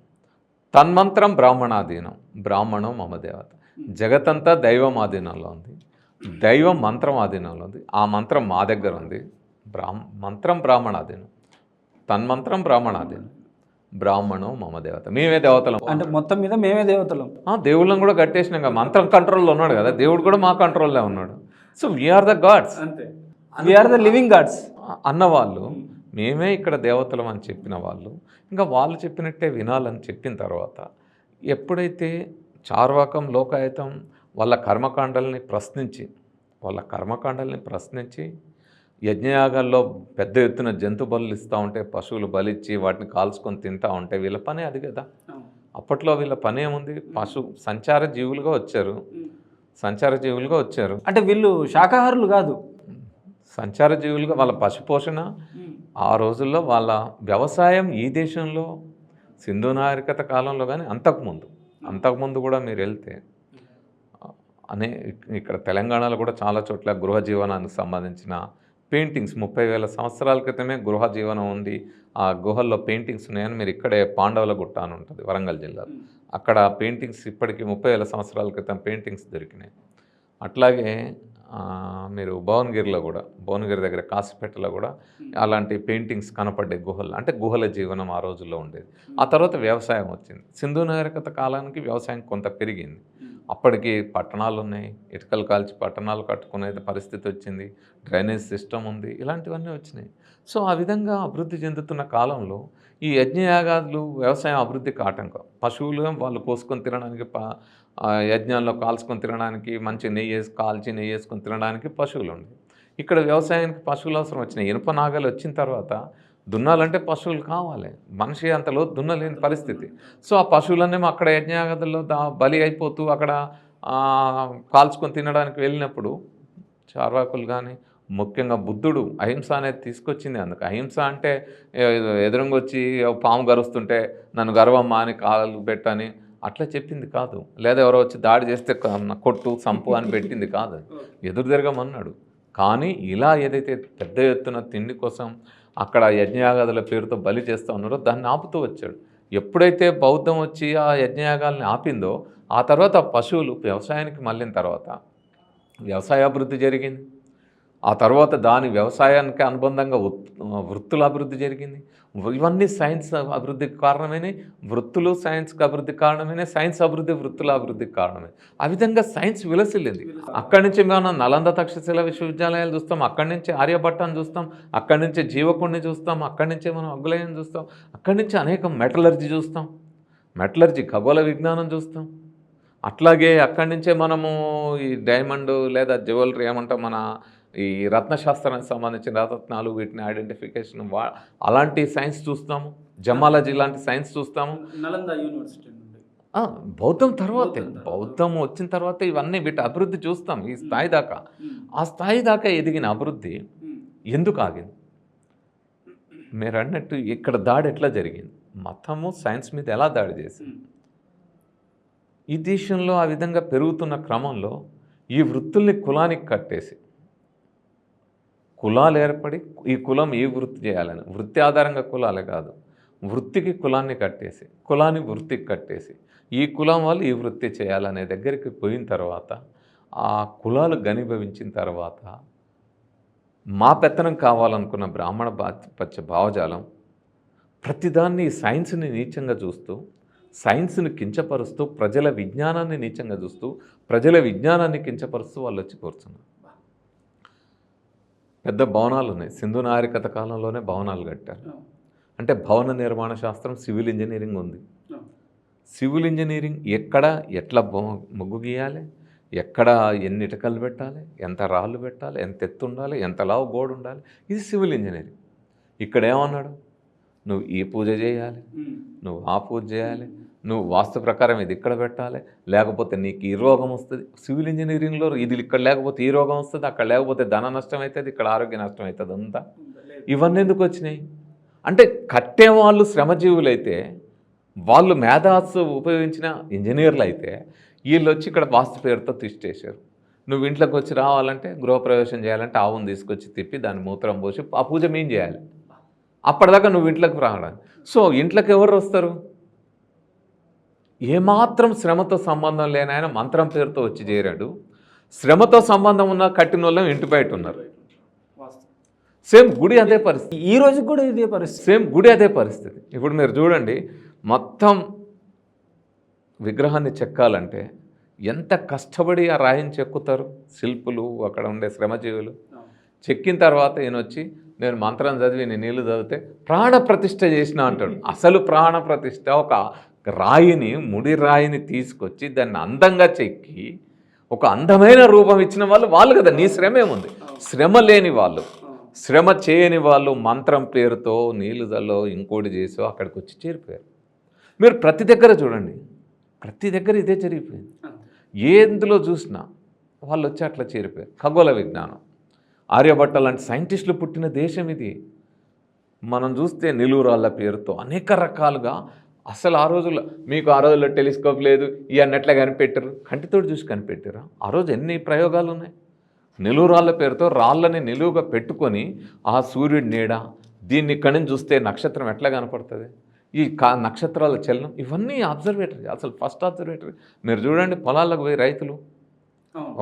తన్మంత్రం బ్రాహ్మణాధీనం. బ్రాహ్మణం మమ దేవత. జగతంతా దైవం ఆధీనంలో ఉంది. దైవం మంత్రం ఆధీనంలో ఉంది. ఆ మంత్రం మా దగ్గర ఉంది. బ్రాహ్మ మంత్రం బ్రాహ్మణాధీనం. తన్మంత్రం బ్రాహ్మణాధీనం బ్రాహ్మణం మమ దేవత. మేమే దేవతలం. అంటే మొత్తం మీద మేమే దేవతలం. ఆ, దేవుళ్ళని కూడా కట్టేసినాం కదా. మంత్రం కంట్రోల్లో ఉన్నాడు కదా. దేవుడు కూడా మా కంట్రోల్లో ఉన్నాడు. సో వీఆర్ ద గాడ్స్ అంతే. వీఆర్ ద లివింగ్ గాడ్స్ అన్నవాళ్ళు మేమే ఇక్కడ దేవతలం అని చెప్పిన వాళ్ళు ఇంకా వాళ్ళు చెప్పినట్టే వినాలని చెప్పిన తర్వాత ఎప్పుడైతే చార్వాకం లోకాయతం వాళ్ళ కర్మకాండల్ని ప్రశ్నించి వాళ్ళ కర్మకాండల్ని ప్రశ్నించి యజ్ఞయాగాల్లో పెద్ద ఎత్తున జంతు బలులు ఇస్తూ ఉంటే పశువులు బలిచ్చి వాటిని కాల్చుకొని తింటా ఉంటే వీళ్ళ పని అది కదా. అప్పట్లో వీళ్ళ పని ఏముంది? పశు సంచార జీవులుగా వచ్చారు. సంచార జీవులుగా వచ్చారు. అంటే వీళ్ళు శాకాహారులు కాదు. సంచార జీవులుగా వాళ్ళ పశు పోషణ ఆ రోజుల్లో వాళ్ళ వ్యవసాయం ఈ దేశంలో సింధు నాగరికత కాలంలో కానీ అంతకుముందు. అంతకుముందు కూడా మీరు వెళ్తే అనే ఇక్కడ తెలంగాణలో కూడా చాలా చోట్ల గృహ జీవనానికి సంబంధించిన పెయింటింగ్స్. ముప్పై వేల సంవత్సరాల క్రితమే గృహ జీవనం ఉంది. ఆ గుహల్లో పెయింటింగ్స్ ఉన్నాయని మీరు ఇక్కడే పాండవుల గుట్ట అని ఉంటుంది వరంగల్ జిల్లాలో. అక్కడ పెయింటింగ్స్ ఇప్పటికి ముప్పై వేల సంవత్సరాల క్రితం పెయింటింగ్స్ దొరికినాయి. అట్లాగే మీరు భువనగిరిలో కూడా భువనగిరి దగ్గర కాసిపేటలో కూడా అలాంటి పెయింటింగ్స్ కనపడ్డాయి గుహల్లో అంటే గుహల జీవనం ఆ రోజుల్లో ఉండేది. ఆ తర్వాత వ్యవసాయం వచ్చింది. సింధు నాగరికత కాలానికి వ్యవసాయం కొంత పెరిగింది. అప్పటికి పట్టణాలు ఉన్నాయి ఇటుకలు కాల్చి పట్టణాలు కట్టుకునే పరిస్థితి వచ్చింది. డ్రైనేజ్ సిస్టమ్ ఉంది. ఇలాంటివన్నీ వచ్చినాయి. సో ఆ విధంగా అభివృద్ధి చెందుతున్న కాలంలో ఈ యజ్ఞయాగాదులు వ్యవసాయం అభివృద్ధికి ఆటంకం. పశువులు వాళ్ళు కోసుకొని తినడానికి ప యజ్ఞాల్లో కాల్చుకొని తినడానికి మంచి నెయ్యి వేసి కాల్చి నెయ్యి వేసుకొని తినడానికి పశువులు ఉన్నాయి ఇక్కడ వ్యవసాయానికి పశువులు అవసరం వచ్చినాయి. ఇనుప నాగలు వచ్చిన తర్వాత దున్నాలంటే పశువులు కావాలి. మనిషి అంతలో దున్నలేని పరిస్థితి. సో ఆ పశువులన్నీ అక్కడ యజ్ఞయాగదుల్లో దా బలి అయిపోతూ అక్కడ కాల్చుకొని తినడానికి వెళ్ళినప్పుడు చార్వాకులు కానీ ముఖ్యంగా బుద్ధుడు అహింస అనేది తీసుకొచ్చింది అందుకు. అహింస అంటే ఎదురుంగొచ్చి పాము గరుస్తుంటే నన్ను గర్వమ్మా అని కాలు పెట్టని అట్లా చెప్పింది కాదు. లేదా ఎవరో వచ్చి దాడి చేస్తే కొట్టు సంపు అని పెట్టింది కాదు. ఎదురు తిరగమన్నాడు కానీ ఇలా ఏదైతే పెద్ద ఎత్తున తిండి కోసం అక్కడ యజ్ఞయాగాదుల పేరుతో బలి చేస్తూ ఉన్నారో దాన్ని ఆపుతూ వచ్చాడు. ఎప్పుడైతే బౌద్ధం వచ్చి ఆ యజ్ఞయాగాల్ని ఆపిందో ఆ తర్వాత పశువులు వ్యవసాయానికి మళ్ళిన తర్వాత వ్యవసాయ అభివృద్ధి జరిగింది. ఆ తర్వాత దాని వ్యవసాయానికి అనుబంధంగా వృత్- వృత్తుల అభివృద్ధి జరిగింది. ఇవన్నీ సైన్స్ అభివృద్ధికి కారణమైనవి వృత్తులు సైన్స్కి అభివృద్ధికి కారణమైనవి సైన్స్ అభివృద్ధి వృత్తుల అభివృద్ధికి కారణమే. ఆ విధంగా సైన్స్ విలసిల్లింది. అక్కడి నుంచి మనం నలంద తక్షశిల విశ్వవిద్యాలయాలు చూస్తాం అక్కడి నుంచి ఆర్యభట్టాన్ని చూస్తాం అక్కడి నుంచి జీవకుడిని చూస్తాం అక్కడి నుంచి మనం అగ్గులయం చూస్తాం అక్కడి నుంచి అనేక మెటలర్జీ చూస్తాం మెటలర్జీ ఖగోళ విజ్ఞానం చూస్తాం. అట్లాగే అక్కడి నుంచే మనము ఈ డైమండ్ లేదా జ్యువెలరీ ఏమంటాం మన ఈ రత్నశాస్త్రానికి సంబంధించిన రత్నాలు వీటిని ఐడెంటిఫికేషన్ వా అలాంటి సైన్స్ చూస్తాము. జమాలజీ లాంటి సైన్స్ చూస్తాము. బౌద్ధం తర్వాత. బౌద్ధం వచ్చిన తర్వాత ఇవన్నీ వీటి అభివృద్ధి చూస్తాం ఈ స్థాయి దాకా. ఆ స్థాయి దాకా ఎదిగిన అభివృద్ధి ఎందుకు ఆగింది? మీరు అన్నట్టు ఇక్కడ దాడి ఎట్లా జరిగింది? మతము సైన్స్ మీద ఎలా దాడి చేసింది? ఈ దేశంలో ఆ విధంగా పెరుగుతున్న క్రమంలో ఈ వృత్తుల్ని కులానికి కట్టేసి కులాలు ఏర్పడి ఈ కులం ఏ వృత్తి చేయాలని? వృత్తి ఆధారంగా కులాలే కాదు. వృత్తికి కులాన్ని కట్టేసి కులాన్ని వృత్తికి కట్టేసి ఈ కులం వాళ్ళు ఈ వృత్తి చేయాలనే దగ్గరికి పోయిన తర్వాత ఆ కులాలు గనిభవించిన తర్వాత మా పెత్తనం కావాలనుకున్న బ్రాహ్మణ పచ్చ భావజాలం ప్రతిదాన్ని సైన్స్ని నీచంగా చూస్తూ సైన్స్ని కించపరుస్తూ ప్రజల విజ్ఞానాన్ని నీచంగా చూస్తూ ప్రజల విజ్ఞానాన్ని కించపరుస్తూ వాళ్ళు వచ్చి కూర్చున్నారు. పెద్ద భవనాలు ఉన్నాయి. సింధు నాగరికత కాలంలోనే భవనాలు కట్టారు. అంటే భవన నిర్మాణ శాస్త్రం సివిల్ ఇంజనీరింగ్ ఉంది. సివిల్ ఇంజనీరింగ్ ఎక్కడ ఎట్లా ముగ్గు గీయాలి? ఎక్కడ ఎన్ని ఇటుకలు పెట్టాలి? ఎంత రాళ్ళు పెట్టాలి? ఎంత ఎత్తు ఉండాలి? ఎంత లావు గోడు ఉండాలి? ఇది సివిల్ ఇంజనీరింగ్. ఇక్కడ ఏమన్నాడు నువ్వు ఈ పూజ చేయాలి. నువ్వు ఆ పూజ చేయాలి. నువ్వు వాస్తు ప్రకారం ఇది ఇక్కడ పెట్టాలి. లేకపోతే నీకు ఈ రోగం వస్తుంది. సివిల్ ఇంజనీరింగ్లో ఇది ఇక్కడ లేకపోతే ఈ రోగం వస్తుంది అక్కడ లేకపోతే ధన నష్టం అవుతుంది ఇక్కడ ఆరోగ్య నష్టం అవుతుంది అంతా. ఇవన్నీ ఎందుకు వచ్చినాయి? అంటే కట్టేవాళ్ళు శ్రమజీవులైతే వాళ్ళు మేధాస్సు ఉపయోగించిన ఇంజనీర్లు అయితే వీళ్ళు వచ్చి ఇక్కడ వాస్తు పేరుతో తిష్టేశారు. నువ్వు ఇంట్లోకి వచ్చి రావాలంటే గృహప్రవేశం చేయాలంటే ఆవును తీసుకొచ్చి తిప్పి దాన్ని మూత్రం పోసి ఆ పూజ మేం చేయాలి. అప్పటిదాకా నువ్వు ఇంట్లోకి రావడానికి. సో ఇంట్లోకి ఎవరు వస్తారు? ఏమాత్రం శ్రమతో సంబంధం లేని ఆయన మంత్రం పేరుతో వచ్చి చేరాడు. శ్రమతో సంబంధం ఉన్న కట్టిన వాళ్ళం ఇంటి బయట ఉన్నారు. సేమ్ గుడి అదే పరిస్థితి. ఈ రోజు కూడా ఇదే పరిస్థితి. సేమ్ గుడి అదే పరిస్థితి. ఇప్పుడు మీరు చూడండి మొత్తం విగ్రహాన్ని చెక్కాలంటే ఎంత కష్టపడి ఆ రాయిని చెక్కుతారు? శిల్పులు అక్కడ ఉండే శ్రమజీవులు. చెక్కిన తర్వాత ఈయన వచ్చి నేను మంత్రం చదివి నేను నీళ్ళు చదివితే ప్రాణ ప్రతిష్ఠ చేసిన అంటాడు. అసలు ప్రాణ ప్రతిష్ఠ ఒక రాయిని ముడి రాయిని తీసుకొచ్చి దాన్ని అందంగా చెక్కి ఒక అందమైన రూపం ఇచ్చిన వాళ్ళు వాళ్ళు కదా నీ శ్రమ ఏముంది? శ్రమ లేని వాళ్ళు. శ్రమ చేయని వాళ్ళు మంత్రం పేరుతో నీళ్ళుదల్లో ఇంకోటి చేసో అక్కడికి వచ్చి చేరిపోయారు. మీరు ప్రతి దగ్గర చూడండి. ప్రతి దగ్గర ఇదే జరిగిపోయింది. ఏందులో చూసినా వాళ్ళు వచ్చి అట్లా చేరిపోయారు. ఖగోళ విజ్ఞానం. ఆర్యభట్ట లాంటి సైంటిస్టులు పుట్టిన దేశం ఇది. మనం చూస్తే నిలువురాళ్ళ పేరుతో అనేక రకాలుగా అసలు ఆ రోజుల్లో మీకు ఆ రోజుల్లో టెలిస్కోప్ లేదు ఇవన్నీ ఎట్లా కనిపెట్టారు? కంటితోటి చూసి కనిపెట్టారా? ఆ రోజు ఎన్ని ప్రయోగాలు ఉన్నాయి? నిలువు రాళ్ళ పేరుతో రాళ్ళని నిలువుగా పెట్టుకొని ఆ సూర్యుడి నీడ దీన్ని ఇక్కడి నుంచి చూస్తే నక్షత్రం ఎట్లా కనపడుతుంది? ఈ కా నక్షత్రాల చలనం ఇవన్నీ అబ్జర్వేటరీ అసలు ఫస్ట్ అబ్జర్వేటరీ మీరు చూడండి పొలాలకు పోయి రైతులు.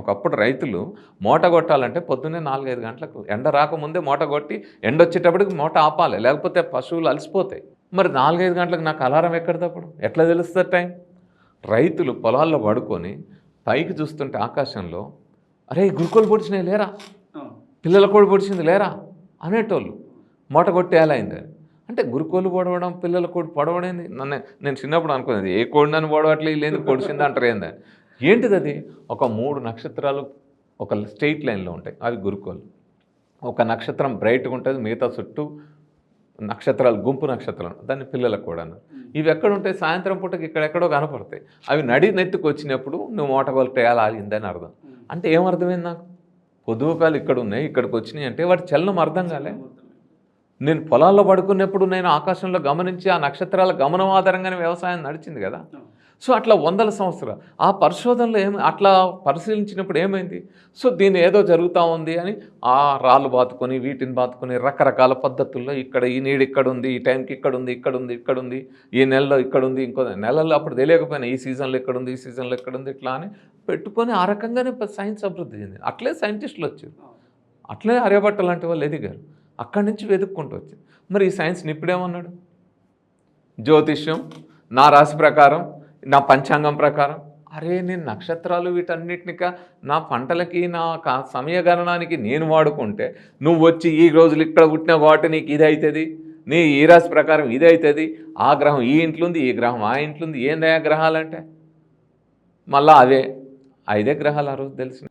ఒకప్పుడు రైతులు మూట కొట్టాలంటే పొద్దున్నే నాలుగైదు గంటలకు ఎండ రాకముందే మూట కొట్టి ఎండ వచ్చేటప్పటికి మూట ఆపాలి లేకపోతే పశువులు అలసిపోతాయి. మరి నాలుగైదు గంటలకు నాకు అలారం ఎక్కడ తప్పుడు ఎట్లా తెలుస్తుంది టైం? రైతులు పొలాల్లో పడుకొని పైకి చూస్తుంటే ఆకాశంలో అరే గురుకులు పొడిచినాయి లేరా? పిల్లల కూడా పొడిచింది లేరా? అనేటోళ్ళు మూట కొట్టేయాలైంది అంటే గురుకోలు పొడవడం పిల్లల కోడి పొడవడేంది నన్ను నేను చిన్నప్పుడు అనుకునేది ఏ కోడినని పొడవట్లే లేదు పొడిచింది అంటారు ఏందని ఏంటిది అది? ఒక మూడు నక్షత్రాలు ఒక స్ట్రెయిట్ లైన్లో ఉంటాయి అవి గురుకోలు. ఒక నక్షత్రం బ్రైట్గా ఉంటుంది మిగతా చుట్టూ నక్షత్రాలు గుంపు నక్షత్రాలు దాన్ని పిల్లలకు కూడా ఇవి ఎక్కడ ఉంటాయి సాయంత్రం పూటకి ఇక్కడెక్కడో కనపడతాయి. అవి నడి నెత్తుకు వచ్చినప్పుడు నువ్వు మూట కొలటేయాలి ఆగిందని అర్థం. అంటే ఏం అర్థమైంది నాకు? పొద్దుకాలు ఇక్కడ ఉన్నాయి ఇక్కడికి వచ్చినాయి అంటే వాటి చలనం అర్థం కాలే. నేను పొలాల్లో పడుకున్నప్పుడు నేను ఆకాశంలో గమనించి ఆ నక్షత్రాల గమనం ఆధారంగానే వ్యవసాయం నడిచింది కదా. సో అట్లా వందల సంవత్సరాలు. ఆ పరిశోధనలో ఏమి అట్లా పరిశీలించినప్పుడు ఏమైంది? సో దీని ఏదో జరుగుతూ ఉంది అని ఆ రాళ్ళు బాతుకొని వీటిని బాతుకొని రకరకాల పద్ధతుల్లో ఇక్కడ ఈ నీడు ఇక్కడ ఉంది ఈ టైంకి ఇక్కడ ఉంది ఇక్కడ ఉంది ఇక్కడ ఉంది ఈ నెలలో ఇక్కడ ఉంది ఇంకో నెలల్లో అప్పుడు తెలియకపోయినా ఈ సీజన్లో ఇక్కడ ఉంది ఈ సీజన్లో ఇక్కడ ఉంది ఇట్లా అని పెట్టుకొని ఆ రకంగానే సైన్స్ అభివృద్ధి చెందింది. అట్లే సైంటిస్టులు వచ్చారు. అట్లే ఆర్యభట్ట లాంటి వాళ్ళు ఎదిగారు. అక్కడి నుంచి వెతుక్కుంటూ వచ్చారు. మరి ఈ సైన్స్ని ఇప్పుడేమన్నాడు జ్యోతిష్యం నా రాశి ప్రకారం నా పంచాంగం ప్రకారం అరే నేను నక్షత్రాలు వీటన్నిటినిక నా పంటలకి నా కా- సమయ గణనానికి నేను వాడుకుంటే నువ్వు వచ్చి ఈ రోజులు ఇక్కడ పుట్టిన కాబట్టి నీకు ఇది అవుతుంది నీ ఈ రాశి ప్రకారం ఇది అవుతుంది ఆ గ్రహం ఈ ఇంట్లో ఉంది ఈ గ్రహం ఆ ఇంట్లో ఉంది ఏందయ్యా గ్రహాలంటే? మళ్ళా అవే ఐదే గ్రహాలు ఆ రోజు తెలిసిన.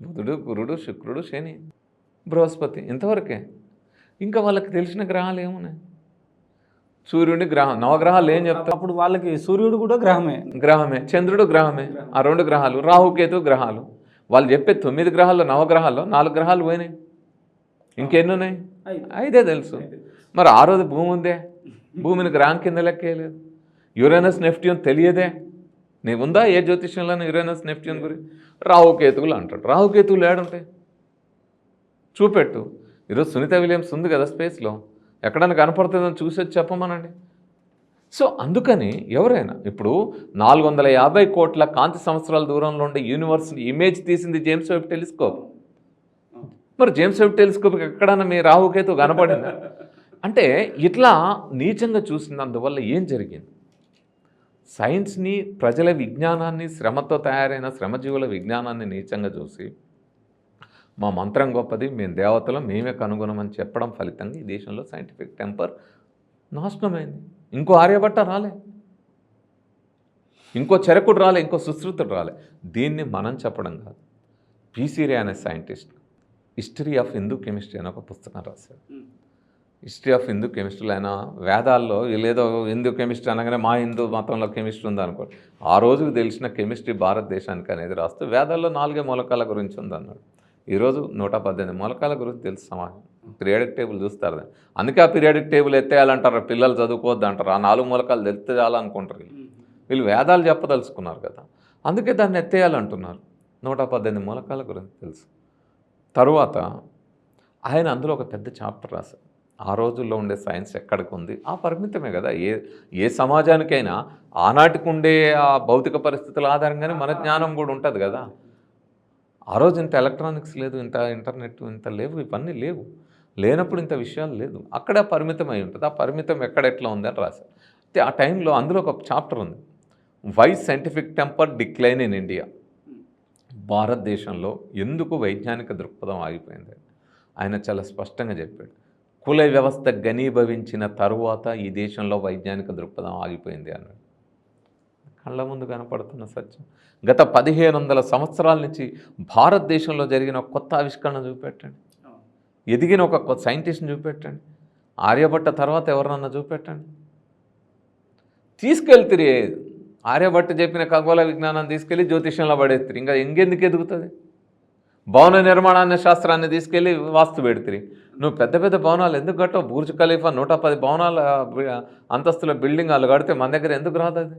బుధుడు గురుడు శుక్రుడు శని బృహస్పతి ఇంతవరకే. ఇంకా వాళ్ళకి తెలిసిన గ్రహాలు ఏమున్నాయి? సూర్యుడి గ్రహం నవగ్రహాలు ఏం చెప్తారు అప్పుడు వాళ్ళకి సూర్యుడు కూడా గ్రహమే. గ్రహమే చంద్రుడు గ్రహమే ఆ రెండు గ్రహాలు రాహుకేతు గ్రహాలు. వాళ్ళు చెప్పే తొమ్మిది గ్రహాల్లో నవగ్రహాల్లో నాలుగు గ్రహాలు పోయినాయి. ఇంకెన్ని ఉన్నాయి? ఐదే. తెలుసు. మరి ఆ రోజు భూమి ఉందే? భూమిని గ్రహం కింద లెక్కేయలేదు. యురేనస్ నెఫ్ట్యూన్ తెలియదే? నీకు ఉందా ఏ జ్యోతిష్యంలోనూ యురేనస్ నెఫ్ట్యూన్ గురించి రాహుకేతువులు అంటాడు. రాహుకేతువులు ఏడుంటాయి? చూపెట్టు. ఈరోజు సునీత విలియమ్స్ ఉంది కదా స్పేస్లో. ఎక్కడైనా కనపడుతుందని చూసి చెప్పమనండి. సో అందుకని ఎవరైనా ఇప్పుడు నాలుగు వందల యాభై కోట్ల కాంతి సంవత్సరాల దూరంలో ఉండే యూనివర్స్ ఇమేజ్ తీసింది జేమ్స్ వెబ్ టెలిస్కోప్. మరి జేమ్స్ వెబ్ టెలిస్కోప్ ఎక్కడన్నా మీ రాహుకేతు కనపడింది? అంటే ఇట్లా నీచంగా చూసినందువల్ల ఏం జరిగింది? సైన్స్ని ప్రజల విజ్ఞానాన్ని శ్రమతో తయారైన శ్రమజీవుల విజ్ఞానాన్ని నీచంగా చూసి మా మంత్రం గొప్పది. మేము దేవతలు మేమే కనుగొనమని చెప్పడం ఫలితంగా ఈ దేశంలో సైంటిఫిక్ టెంపర్ నాశనమైంది. ఇంకో ఆర్యభట్ట రాలే. ఇంకో చరకుడు రాలే ఇంకో సుశ్రుతుడు రాలే. దీన్ని మనం చెప్పడం కాదు. పీసీరే అనే scientist History of Hindu Chemistry అనే ఒక పుస్తకం రాశారు హిస్టరీ ఆఫ్ హిందూ కెమిస్ట్రీలు అయినా వేదాల్లో లేదో హిందూ కెమిస్ట్రీ అనగానే మా హిందూ మతంలో కెమిస్ట్రీ ఉందనుకో ఆ రోజుకు తెలిసిన కెమిస్ట్రీ భారతదేశానికి అనేది రాస్తూ వేదాల్లో నాలుగే మూలకాల గురించి ఉందన్నాడు. ఈరోజు నూట పద్దెనిమిది మూలకాల గురించి తెలుసు సమాజం. పీరియాడిక్ టేబుల్ చూస్తారు అందుకే ఆ పీరియాడిక్ టేబుల్ ఎత్తేయాలంటారు పిల్లలు చదువుకోవద్దు అంటారు. ఆ నాలుగు మూలకాలు తెలిస్తే చాలనుకుంటారు వీళ్ళు. వీళ్ళు వేదాలు చెప్పదలుచుకున్నారు కదా. అందుకే దాన్ని ఎత్తేయాలంటున్నారు. నూట పద్దెనిమిది మూలకాల గురించి తెలుసు. తరువాత ఆయన అందులో ఒక పెద్ద చాప్టర్ రాశారు. ఆ రోజుల్లో ఉండే సైన్స్ ఎక్కడికి ఉంది? ఆ పరిమితమే కదా. ఏ ఏ సమాజానికైనా ఆనాటికి ఉండే ఆ భౌతిక పరిస్థితుల ఆధారంగానే మన జ్ఞానం కూడా ఉంటుంది కదా. ఆ రోజు ఇంత ఎలక్ట్రానిక్స్ లేదు ఇంత ఇంటర్నెట్ ఇంత లేవు ఇవన్నీ లేవు. లేనప్పుడు ఇంత విషయాలు లేదు. అక్కడ పరిమితమై ఉంటుంది. ఆ పరిమితం ఎక్కడ ఎట్లా ఉంది అని రాశారు. అయితే ఆ టైంలో అందులో ఒక చాప్టర్ ఉంది. Why scientific temper decline in India. భారతదేశంలో ఎందుకు వైజ్ఞానిక దృక్పథం ఆగిపోయింది? ఆయన చాలా స్పష్టంగా చెప్పాడు. కుల వ్యవస్థ ఘనీభవించిన తరువాత ఈ దేశంలో వైజ్ఞానిక దృక్పథం ఆగిపోయింది అన్నాడు. కళ్ళ ముందు కనపడుతున్న సత్యం. గత పదిహేను వందల సంవత్సరాల నుంచి భారతదేశంలో జరిగిన ఒక కొత్త ఆవిష్కరణ చూపెట్టండి. ఎదిగిన ఒక కొత్త సైంటిస్ట్ని చూపెట్టండి. ఆర్యభట్ట తర్వాత ఎవరినన్నా చూపెట్టండి. తీసుకెళ్తిరి ఆర్యభట్ట చెప్పిన ఖగోళ విజ్ఞానాన్ని తీసుకెళ్ళి జ్యోతిష్యంలో పడేస్తారు ఇంకా ఇంకెందుకు ఎదుగుతుంది? భవన నిర్మాణాన్ని శాస్త్రాన్ని తీసుకెళ్ళి వాస్తు పెడితిరి. నువ్వు పెద్ద పెద్ద భవనాలు ఎందుకు కట్టవు? బూర్జ్ ఖలీఫా నూట పది భవనాల అంతస్తుల బిల్డింగ్ వాళ్ళు కడితే మన దగ్గర ఎందుకు రాదు అది